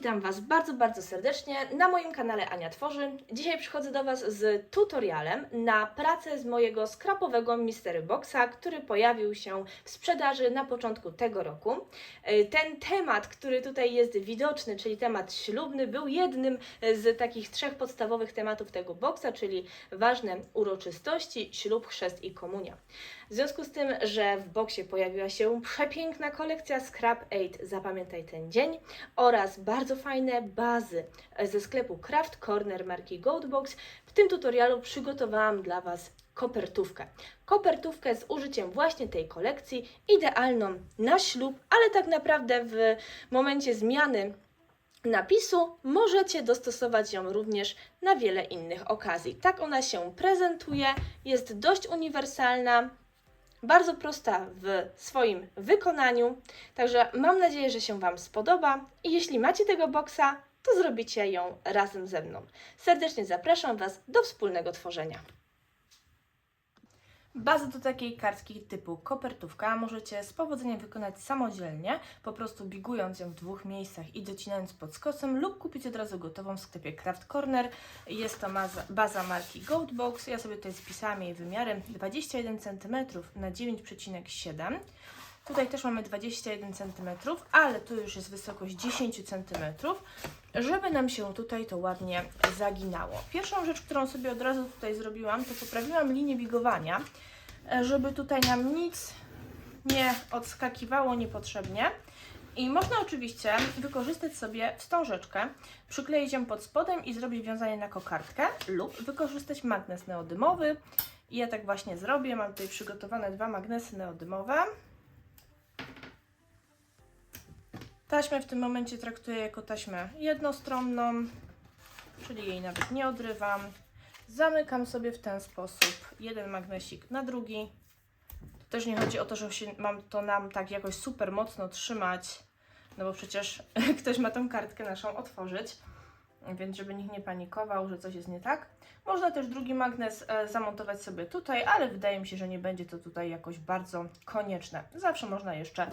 Witam Was bardzo, bardzo serdecznie na moim kanale Ania Tworzy. Dzisiaj przychodzę do Was z tutorialem na pracę z mojego skrapowego Mystery Boxa, który pojawił się w sprzedaży na początku tego roku. E, Ten temat, który tutaj jest widoczny, czyli temat ślubny, był jednym z takich trzech podstawowych tematów tego boxa, czyli ważne uroczystości, ślub, chrzest i komunia. W związku z tym, że w boksie pojawiła się przepiękna kolekcja Scrap 8 Zapamiętaj ten dzień oraz bardzo fajne bazy ze sklepu Craft Corner marki Goldbox, w tym tutorialu przygotowałam dla Was kopertówkę. Kopertówkę z użyciem właśnie tej kolekcji, idealną na ślub, ale tak naprawdę w momencie zmiany napisu możecie dostosować ją również na wiele innych okazji. Tak ona się prezentuje, jest dość uniwersalna, bardzo prosta w swoim wykonaniu. Także mam nadzieję, że się Wam spodoba i jeśli macie tego boksa, to zrobicie ją razem ze mną. Serdecznie zapraszam Was do wspólnego tworzenia. Bazę do takiej kartki typu kopertówka możecie z powodzeniem wykonać samodzielnie, po prostu bigując ją w dwóch miejscach i docinając pod skosem lub kupić od razu gotową w sklepie Craft Corner. Jest to baza, baza marki Goldbox. Ja sobie tutaj spisałam jej wymiary 21 cm na 9,7 Tutaj też mamy 21 cm, ale tu już jest wysokość 10 cm, żeby nam się tutaj to ładnie zaginało. Pierwszą rzecz, którą sobie od razu tutaj zrobiłam, to poprawiłam linię bigowania, e, żeby tutaj nam nic nie odskakiwało niepotrzebnie. I można oczywiście wykorzystać sobie wstążeczkę, przykleić ją pod spodem i zrobić wiązanie na kokardkę lub wykorzystać magnes neodymowy. I ja tak właśnie zrobię. Mam tutaj przygotowane dwa magnesy neodymowe. Taśmę w tym momencie traktuję jako taśmę jednostronną, czyli jej nawet nie odrywam. Zamykam sobie w ten sposób jeden magnesik na drugi. To też nie chodzi o to, że się mam to nam tak jakoś super mocno trzymać, no bo przecież ktoś ma tą kartkę naszą otworzyć, więc żeby nikt nie panikował, że coś jest nie tak. Można też drugi magnes e, zamontować sobie tutaj, ale wydaje mi się, że nie będzie to tutaj jakoś bardzo konieczne. Zawsze można jeszcze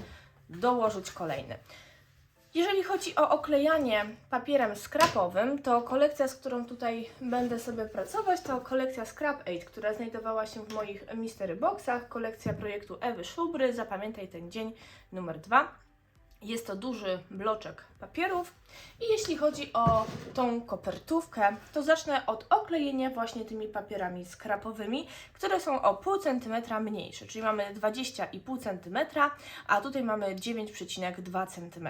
dołożyć kolejny. Jeżeli chodzi o oklejanie papierem skrapowym, to kolekcja, z którą tutaj będę sobie pracować, to kolekcja Scrap 8, która znajdowała się w moich Mystery Boxach, kolekcja projektu Ewy Szubry, zapamiętaj ten dzień numer 2. Jest to duży bloczek papierów. I jeśli chodzi o tą kopertówkę, to zacznę od oklejenia właśnie tymi papierami skrapowymi, które są o pół centymetra mniejsze, czyli mamy 20,5 cm, a tutaj mamy 9,2 cm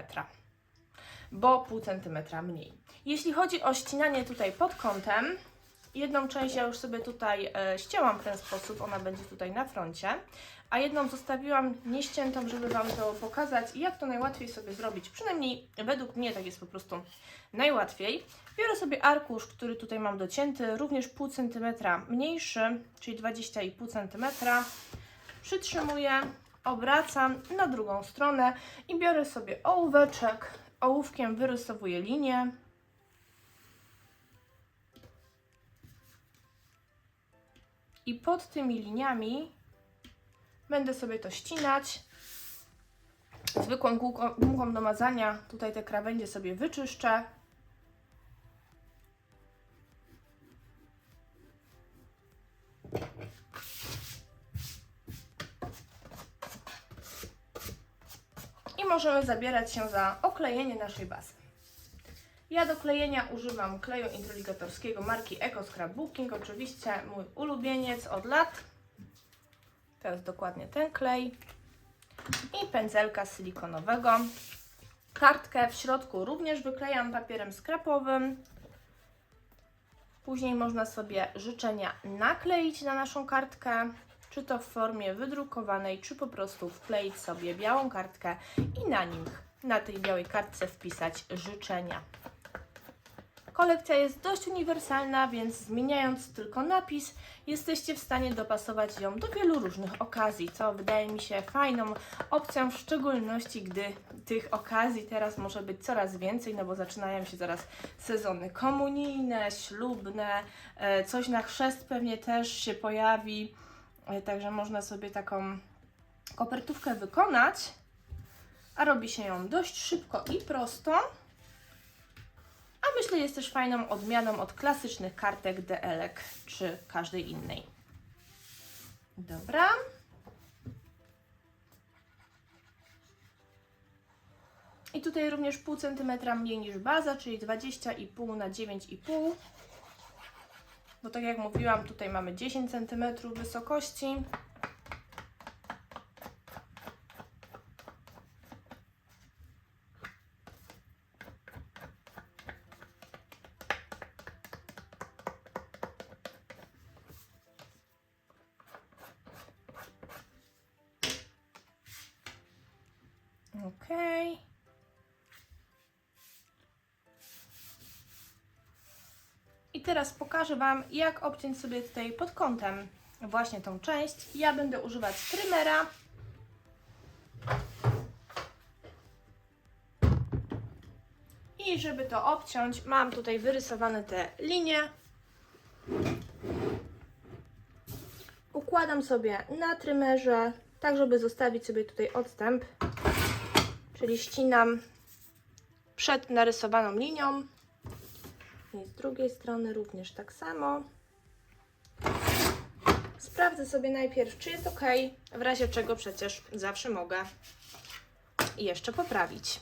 bo pół centymetra mniej. Jeśli chodzi o ścinanie tutaj pod kątem, jedną część ja już sobie tutaj e, ścięłam w ten sposób, ona będzie tutaj na froncie, a jedną zostawiłam nieściętą, żeby Wam to pokazać jak to najłatwiej sobie zrobić. Przynajmniej według mnie tak jest po prostu najłatwiej. Biorę sobie arkusz, który tutaj mam docięty, również pół centymetra mniejszy, czyli 20,5 centymetra. Przytrzymuję, obracam na drugą stronę i biorę sobie ołóweczek, ołówkiem wyrysowuję linię. I pod tymi liniami będę sobie to ścinać. Zwykłą gumką, do mazania tutaj te krawędzie sobie wyczyszczę. I możemy zabierać się za oklejenie naszej bazy. Ja do klejenia używam kleju introligatorskiego marki Eco Scrapbooking, oczywiście mój ulubieniec od lat. To jest dokładnie ten klej i pędzelka silikonowego. Kartkę w środku również wyklejam papierem skrapowym. Później można sobie życzenia nakleić na naszą kartkę czy to w formie wydrukowanej, czy po prostu wkleić sobie białą kartkę i na nim, na tej białej kartce wpisać życzenia. Kolekcja jest dość uniwersalna, więc zmieniając tylko napis, jesteście w stanie dopasować ją do wielu różnych okazji, co wydaje mi się fajną opcją, w szczególności gdy tych okazji teraz może być coraz więcej, no bo zaczynają się zaraz sezony komunijne, ślubne, e, coś na chrzest pewnie też się pojawi. E, Także można sobie taką kopertówkę wykonać, a robi się ją dość szybko i prosto. A myślę, jest też fajną odmianą od klasycznych kartek DL-ek czy każdej innej. Dobra. I tutaj również pół centymetra mniej niż baza, czyli 20,5 na 9,5. Bo tak jak mówiłam, tutaj mamy 10 cm wysokości. Pokażę Wam, jak obciąć sobie tutaj pod kątem właśnie tą część. Ja będę używać trymera. I żeby to obciąć, mam tutaj wyrysowane te linie. Układam sobie na trymerze, tak żeby zostawić sobie tutaj odstęp. Czyli ścinam przed narysowaną linią. I z drugiej strony również tak samo. Sprawdzę sobie najpierw, czy jest ok, w razie czego przecież zawsze mogę jeszcze poprawić.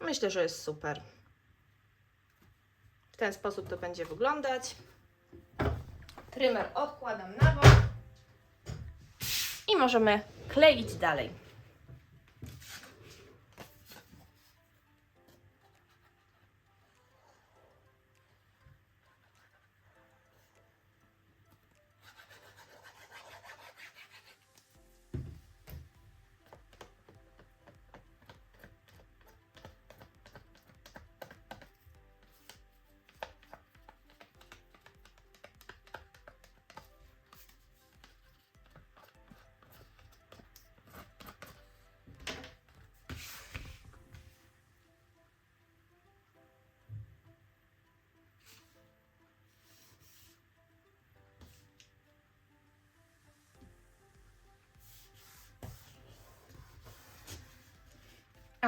Myślę, że jest super. W ten sposób to będzie wyglądać. Trymer odkładam na bok i możemy kleić dalej.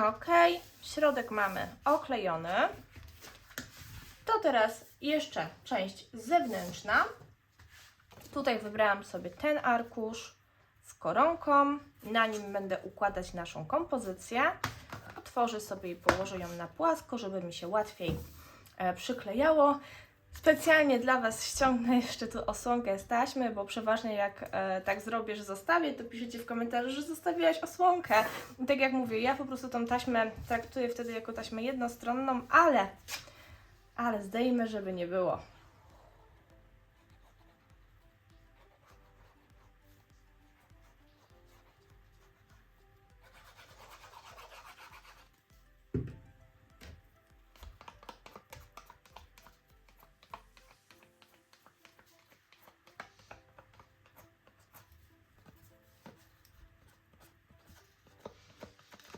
Ok, środek mamy oklejony. To teraz jeszcze część zewnętrzna. Tutaj wybrałam sobie ten arkusz z koronką. Na nim będę układać naszą kompozycję. Otworzę sobie i położę ją na płasko, żeby mi się łatwiej e, przyklejało. Specjalnie dla Was ściągnę jeszcze tu osłonkę z taśmy, bo przeważnie jak e, tak zrobię, że zostawię, to piszecie w komentarzu, że zostawiłaś osłonkę. I tak jak mówię, ja po prostu tą taśmę traktuję wtedy jako taśmę jednostronną, ale, ale zdejmę, żeby nie było.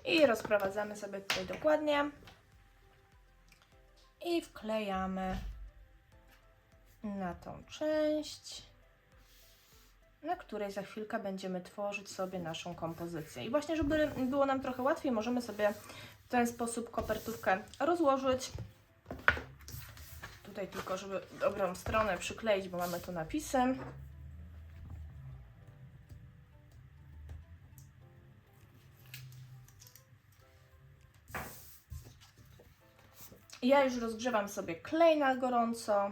I rozprowadzamy sobie tutaj dokładnie. I wklejamy na tą część, na której za chwilkę będziemy tworzyć sobie naszą kompozycję. I właśnie, żeby było nam trochę łatwiej, możemy sobie w ten sposób kopertówkę rozłożyć. Tutaj tylko, żeby dobrą stronę przykleić, bo mamy tu napisy. Ja już rozgrzewam sobie klej na gorąco.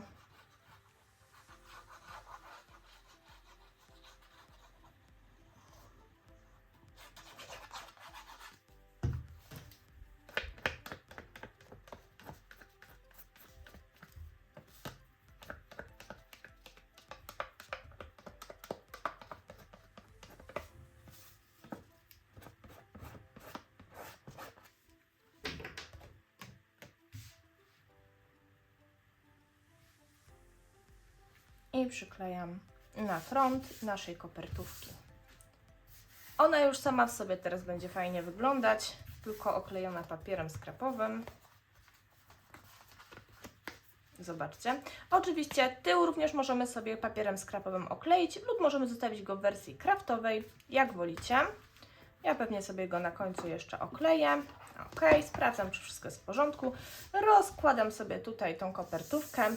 I przyklejam na front naszej kopertówki. Ona już sama w sobie teraz będzie fajnie wyglądać, tylko oklejona papierem skrapowym. Zobaczcie. Oczywiście tył również możemy sobie papierem skrapowym okleić lub możemy zostawić go w wersji kraftowej, jak wolicie. Ja pewnie sobie go na końcu jeszcze okleję. Ok, sprawdzam, czy wszystko jest w porządku. Rozkładam sobie tutaj tą kopertówkę.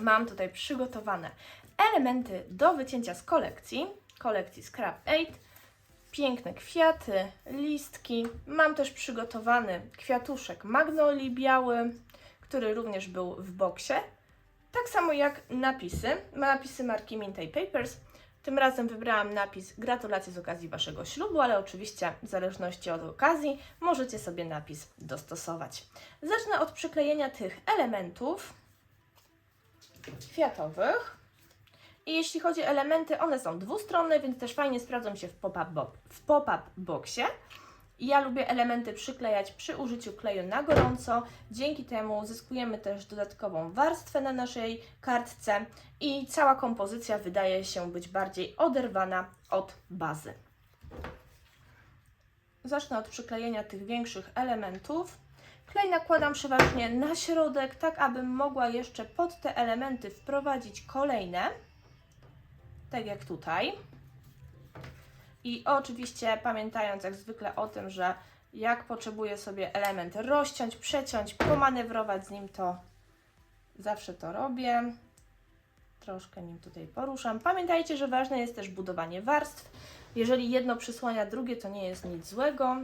Mam tutaj przygotowane elementy do wycięcia z kolekcji, kolekcji Scrap 8. Piękne kwiaty, listki. Mam też przygotowany kwiatuszek magnolii biały, który również był w boksie. Tak samo jak napisy. Napisy marki Mintay Papers. Tym razem wybrałam napis Gratulacje z okazji Waszego ślubu, ale oczywiście w zależności od okazji możecie sobie napis dostosować. Zacznę od przyklejenia tych elementów kwiatowych. I jeśli chodzi o elementy, one są dwustronne, więc też fajnie sprawdzą się w pop-up bo- w pop-up boxie. Ja lubię elementy przyklejać przy użyciu kleju na gorąco. Dzięki temu zyskujemy też dodatkową warstwę na naszej kartce i cała kompozycja wydaje się być bardziej oderwana od bazy. Zacznę od przyklejenia tych większych elementów. Klej nakładam przeważnie na środek, tak abym mogła jeszcze pod te elementy wprowadzić kolejne, tak jak tutaj. I oczywiście pamiętając jak zwykle o tym, że jak potrzebuję sobie element rozciąć, przeciąć, pomanewrować z nim, to zawsze to robię. Troszkę nim tutaj poruszam. Pamiętajcie, że ważne jest też budowanie warstw. Jeżeli jedno przysłania drugie, to nie jest nic złego.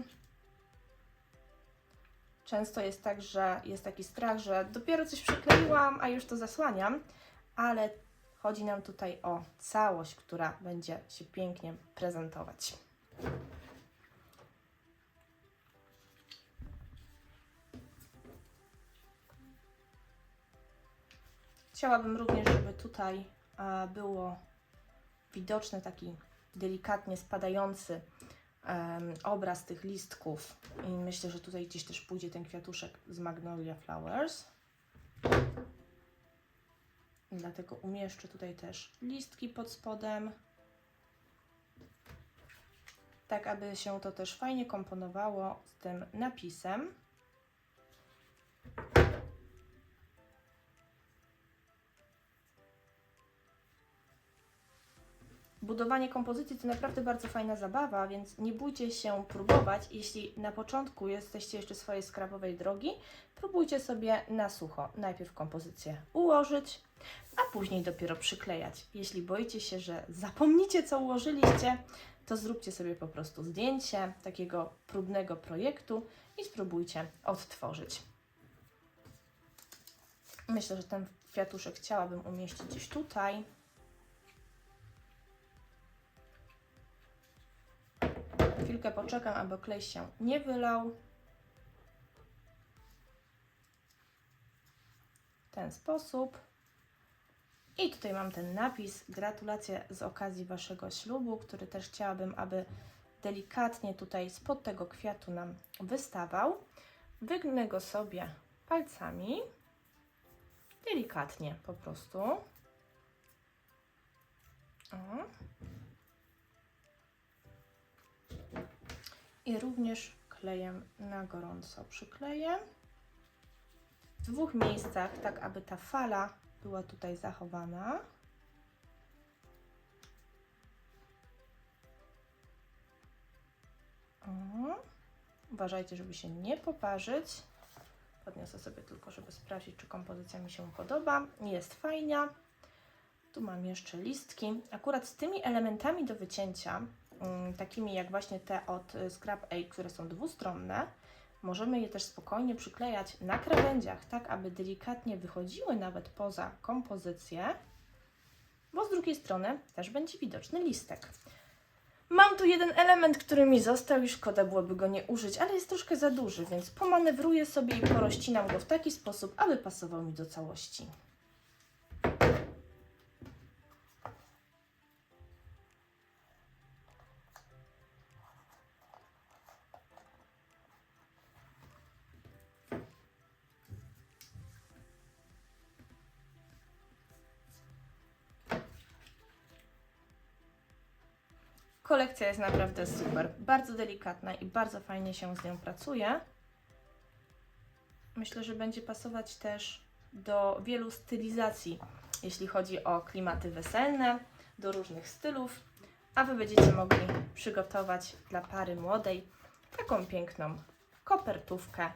Często jest tak, że jest taki strach, że dopiero coś przykleiłam, a już to zasłaniam, ale chodzi nam tutaj o całość, która będzie się pięknie prezentować. Chciałabym również, żeby tutaj było widoczny taki delikatnie spadający em, obraz tych listków i myślę, że tutaj gdzieś też pójdzie ten kwiatuszek z Magnolia Flowers. Dlatego umieszczę tutaj też listki pod spodem. Tak, aby się to też fajnie komponowało z tym napisem. Budowanie kompozycji to naprawdę bardzo fajna zabawa, więc nie bójcie się próbować. Jeśli na początku jesteście jeszcze swojej skrabowej drogi, próbujcie sobie na sucho najpierw kompozycję ułożyć, a później dopiero przyklejać. Jeśli boicie się, że zapomnicie, co ułożyliście, to zróbcie sobie po prostu zdjęcie takiego próbnego projektu i spróbujcie odtworzyć. Myślę, że ten kwiatuszek chciałabym umieścić gdzieś tutaj. Chwilkę poczekam, aby klej się nie wylał. W ten sposób. I tutaj mam ten napis. Gratulacje z okazji Waszego ślubu, który też chciałabym, aby delikatnie tutaj spod tego kwiatu nam wystawał. Wygnę go sobie palcami. Delikatnie po prostu. O. I również klejem na gorąco przykleję. W dwóch miejscach, tak aby ta fala była tutaj zachowana. O. Uważajcie, żeby się nie poparzyć. Podniosę sobie tylko, żeby sprawdzić, czy kompozycja mi się podoba. Jest fajna. Tu mam jeszcze listki. Akurat z tymi elementami do wycięcia, takimi jak właśnie te od y, Scrap A, które są dwustronne, możemy je też spokojnie przyklejać na krawędziach, tak aby delikatnie wychodziły nawet poza kompozycję, bo z drugiej strony też będzie widoczny listek. Mam tu jeden element, który mi został i szkoda byłoby go nie użyć, ale jest troszkę za duży, więc pomanewruję sobie i porozcinam go w taki sposób, aby pasował mi do całości. Kolekcja jest naprawdę super, bardzo delikatna i bardzo fajnie się z nią pracuje. Myślę, że będzie pasować też do wielu stylizacji, jeśli chodzi o klimaty weselne, do różnych stylów, a Wy będziecie mogli przygotować dla pary młodej taką piękną kopertówkę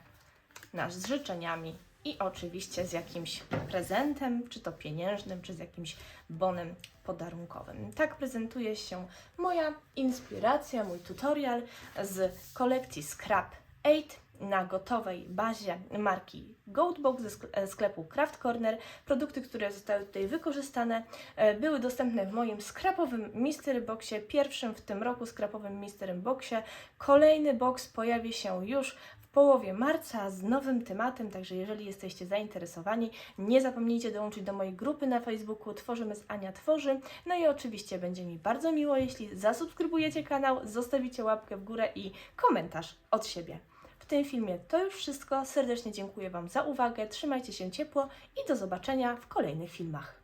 nasz z życzeniami i oczywiście z jakimś prezentem, czy to pieniężnym, czy z jakimś bonem podarunkowym. Tak prezentuje się moja inspiracja, mój tutorial z kolekcji Scrap 8 na gotowej bazie marki Goatbox ze e, sklepu Craft Corner. Produkty, które zostały tutaj wykorzystane, e, były dostępne w moim skrapowym Mystery Boxie, pierwszym w tym roku skrapowym Mystery Boxie. Kolejny box pojawi się już połowie marca z nowym tematem, także jeżeli jesteście zainteresowani, nie zapomnijcie dołączyć do mojej grupy na Facebooku Tworzymy z Ania Tworzy. No i oczywiście będzie mi bardzo miło, jeśli zasubskrybujecie kanał, zostawicie łapkę w górę i komentarz od siebie. W tym filmie to już wszystko. Serdecznie dziękuję Wam za uwagę. Trzymajcie się ciepło i do zobaczenia w kolejnych filmach.